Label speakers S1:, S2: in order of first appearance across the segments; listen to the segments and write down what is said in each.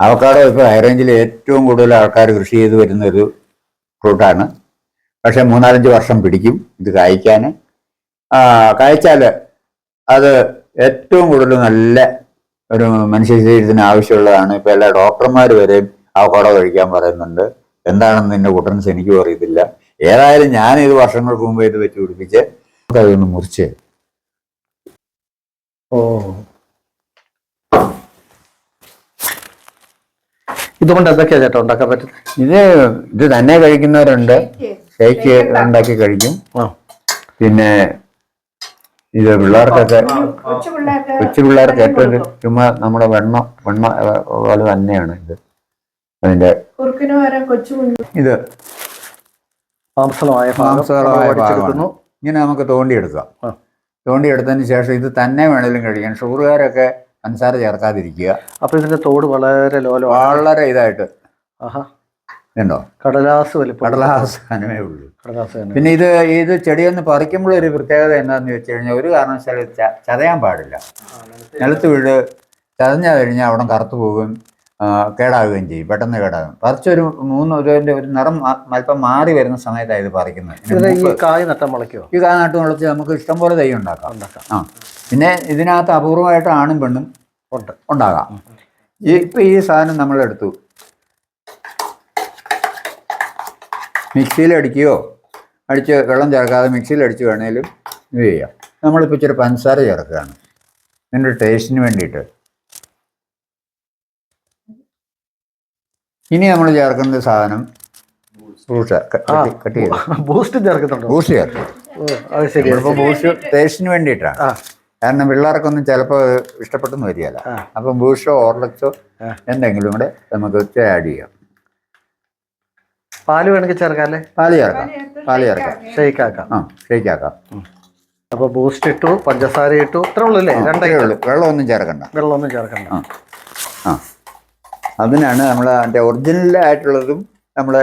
S1: Avocado ഇപ്പോൾ ഹൈറേഞ്ചിൽ ഏറ്റവും കൂടുതൽ ആൾക്കാർ കൃഷി ചെയ്ത് വരുന്ന ഒരു ഫ്രൂട്ടാണ് പക്ഷേ മൂന്നാലഞ്ച് വർഷം പിടിക്കും ഇത് കായ്ക്കാൻ കായ്ച്ചാൽ അത് ഏറ്റവും കൂടുതൽ നല്ല ഒരു മനുഷ്യ ശരീരത്തിന് ആവശ്യമുള്ളതാണ്. ഇപ്പോൾ എല്ലാ ഡോക്ടർമാർ വരെയും അവക്കാടോ കഴിക്കാൻ പറയുന്നുണ്ട്. എന്താണെന്ന് എന്റെ കുട്ടൻസ് എനിക്കും അറിയത്തില്ല. ഏതായാലും ഞാൻ ഇത് വർഷങ്ങൾക്ക് മുമ്പ് ഇത് വെച്ച് പിടിപ്പിച്ച് അതൊന്ന് മുറിച്ച്
S2: ഓ. ഇതുകൊണ്ട് എന്തൊക്കെയാ ചേട്ടാ ഉണ്ടാക്കാൻ പറ്റുന്നത്?
S1: ഇത് ഇത് തന്നെ കഴിക്കുന്നവരുണ്ട്. ഷേക്ക് ഉണ്ടാക്കി കഴിക്കും.
S2: ആ.
S1: പിന്നെ ഇത് പിള്ളേർക്കൊക്കെ
S3: കൊച്ചു പിള്ളേർക്ക്
S1: ഏറ്റവും ചുമ്മാ നമ്മുടെ വെണ്ണ വെണ്ണ പോലെ തന്നെയാണ് ഇത്. അതിന്റെ ഇത്
S2: മാംസളമായ
S1: മാംസളമായ ഇങ്ങനെ നമുക്ക് തോണ്ടിയെടുക്കാം. തോണ്ടിയെടുത്തതിന് ശേഷം ഇത് തന്നെ വേണമെങ്കിലും കഴിക്കാം. ഷുഗറുകാരൊക്കെ പഞ്ചസാര ചേർക്കാതിരിക്കുക.
S2: അപ്പൊ ഇതിന്റെ തോട് വളരെ ലോലോ
S1: വളരെ ഇതായിട്ട്.
S2: ആഹാ.
S1: ഉണ്ടോ
S2: കടലാസ് വലിപ്പം.
S1: കടലാസ് അനുമേ ഉള്ളൂ.
S2: കടലാസ്
S1: പിന്നെ ഇത് ഇത് ചെടിയൊന്ന് പറിക്കുമ്പോൾ ഒരു പ്രത്യേകത എന്താണെന്ന് വെച്ച് കഴിഞ്ഞാൽ ഒരു കാരണവശാലും ചതയാൻ പാടില്ല. നിലത്ത് വീട് ചതഞ്ഞു കഴിഞ്ഞാൽ അവിടെ കറുത്തു പോകും. ആ, കേടാകുകയും ചെയ്യും പെട്ടെന്ന് കേടാകും. പറിച്ചൊരു മൂന്ന് ഒരു അതിന്റെ ഒരു നിറം അല്പം മാറി വരുന്ന സമയത്താണ് ഇത് പറിക്കുന്നത്.
S2: ഈ കായ് നട്ടം മുളയ്ക്കോ
S1: ഈ കാനാട്ട് മുളച്ച് നമുക്ക് ഇഷ്ടംപോലെ തൈ ഉണ്ടാക്കാം.
S2: ഉണ്ടാക്കാം.
S1: ആ പിന്നെ ഇതിനകത്ത് അപൂർവമായിട്ട് ആണും പെണ്ണും
S2: ഉണ്ട്.
S1: ഉണ്ടാകാം. ഈ ഇപ്പം ഈ സാധനം നമ്മളെടുത്തു മിക്സിയിൽ അടിക്കുകയോ അടിച്ച് വെള്ളം ചേർക്കാതെ മിക്സിയിൽ അടിച്ച് വേണേലും ഇത് ചെയ്യാം. നമ്മളിപ്പോൾ ഇച്ചിരി പഞ്ചസാര ചേർക്കുകയാണ്. ഇതിന്റെ ടേസ്റ്റിന് വേണ്ടിയിട്ട്. ഇനി നമ്മൾ ചേർക്കുന്ന സാധനം ഫ്രൂട്ട്സ് കട്ട് ചെയ്ത്.
S2: ബൂസ്റ്റ് ചേർക്കുന്നുണ്ടോ?
S1: ബൂസ്റ്റ് ചേർക്കും.
S2: ഓ, അത് ശരി
S1: നമ്മളിപ്പോൾ ബൂസ്റ്റ് ടേസ്റ്റിന് വേണ്ടിയിട്ടാണ്.
S2: ആ.
S1: കാരണം പിള്ളേർക്കൊന്നും ചിലപ്പോൾ ഇഷ്ടപ്പെട്ടെന്ന് വരികയില്ല. അപ്പം ബൂസ്റ്റോ ഓർലക്സോ എന്തെങ്കിലും കൂടെ നമുക്ക് ആഡ് ചെയ്യാം.
S2: പാൽ വേണമെങ്കിൽ ചേർക്കാല്ലേ
S1: പാൽ ചേർക്കാം. പാൽ ചേർക്കാം.
S2: ഷെയ്ക്കാക്കാം.
S1: ആ ഷെയ്ക്കാക്കാം. ആക്കാം
S2: അപ്പൊ ബൂസ്റ്റ് ഇട്ടു പഞ്ചസാര ഇട്ടു ഇത്രേ ഉള്ളൂ അല്ലേ? രണ്ടേ
S1: ഉള്ളൂ. വെള്ളമൊന്നും ചേർക്കണ്ട.
S2: വെള്ളമൊന്നും ചേർക്കണ്ട.
S1: ആ ആ. അതിനാണ് നമ്മൾ അതിന്റെ ഒറിജിനൽ ആയിട്ടുള്ളതും നമ്മൾ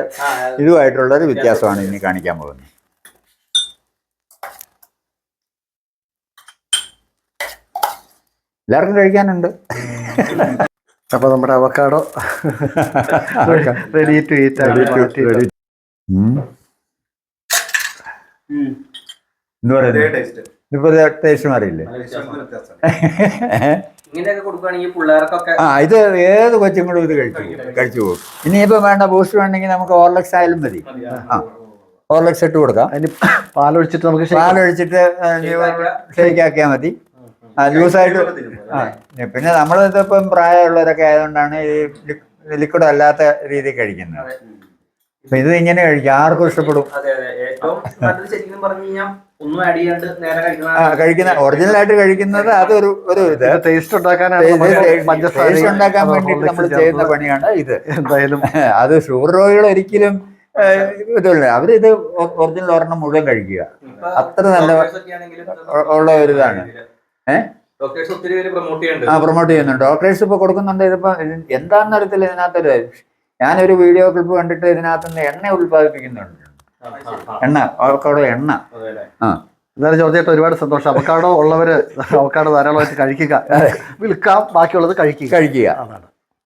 S1: ഇതുമായിട്ടുള്ളൊരു വ്യത്യാസമാണ് ഇനി കാണിക്കാൻ പോകുന്നത്. എല്ലാവർക്കും കഴിക്കാനുണ്ട്.
S2: അപ്പൊ നമ്മുടെ അവക്കാടോ. റെഡി ടു ഈറ്റ്
S1: ഉം. എന്ത് ഇപ്പൊ ടേസ്റ്റ് മാറിയില്ലേ? ആ ഇത് ഏത് കൊച്ചുങ്ങളും ഇത് കഴിച്ചു കഴിച്ചു പോകും. ഇനിയിപ്പോ വേണ്ട ബൂസ്റ്റ് വേണമെങ്കിൽ നമുക്ക് ഓർലക്സ് ആയാലും മതി. ആ. ഓർലക്സ് ഇട്ട് കൊടുക്കാം.
S2: അതിന് പാലൊഴിച്ചിട്ട് നമുക്ക്
S1: പാലൊഴിച്ചിട്ട് ഷേക്ക് ആക്കിയാൽ മതി. ആ ജ്യൂസായിട്ട് ആ പിന്നെ നമ്മൾ ഇതിപ്പം പ്രായമുള്ളവരൊക്കെ ആയതുകൊണ്ടാണ് ഈ ലിക്വിഡ് അല്ലാത്ത രീതിയിൽ കഴിക്കുന്നത്. അപ്പൊ ഇത് ഇങ്ങനെ കഴിക്കാം. ആർക്കും ഇഷ്ടപ്പെടും.
S4: അതെ അതെ. ഏറ്റവും പറഞ്ഞു കഴിഞ്ഞാൽ ഒന്നും ആഡ് ചെയ്യാണ്ട് നേരെ കഴിക്കുന്ന
S1: ആ കഴിക്കുന്ന ഒറിജിനൽ ആയിട്ട് കഴിക്കുന്നത് അതൊരു ഒരു ഇത്
S2: ടേസ്റ്റ്
S1: ഉണ്ടാക്കാൻ വേണ്ടിയിട്ട് നമ്മൾ ചെയ്യുന്ന പണിയാണ് ഇത്.
S2: എന്തായാലും
S1: അത് ഷുഗർ രോഗികൾ ഒരിക്കലും ഇതല്ല അവരിത് ഒറിജിനൽ ഒരെണ്ണം മുഴുവൻ കഴിക്കുക. അത്ര നല്ല ഉള്ള ഒരു ഇതാണ്. ഏഹ്
S4: ഡോക്ടേഴ്സ് ഒത്തിരി പേര് പ്രൊമോട്ട്
S1: ആ
S4: ചെയ്യുന്നുണ്ട്
S1: പ്രൊമോട്ട് ചെയ്യുന്നുണ്ട്. ഡോക്ടേഴ്സ് ഇപ്പൊ കൊടുക്കുന്നുണ്ട് ഇതിപ്പോ ഇത് എന്താണെന്ന് അറിയത്തില്ല ഇതിനകത്തൊരു ഞാനൊരു വീഡിയോ ക്ലിപ്പ് കണ്ടിട്ട് ഇതിനകത്തുനിന്ന് എണ്ണ ഉത്പാദിപ്പിക്കുന്നുണ്ട് എണ്ണ അവക്കാടോ എണ്ണ. ആ.
S2: എന്നാലും ജോർജ് ഒരുപാട് സന്തോഷം. അവക്കാടോ ഉള്ളവര് അവക്കാടോ ധാരാളമായിട്ട് കഴിക്കുക. വിൽക്കാം ബാക്കിയുള്ളത് കഴിക്കുക.
S1: കഴിക്കുക.
S2: അതാണ്.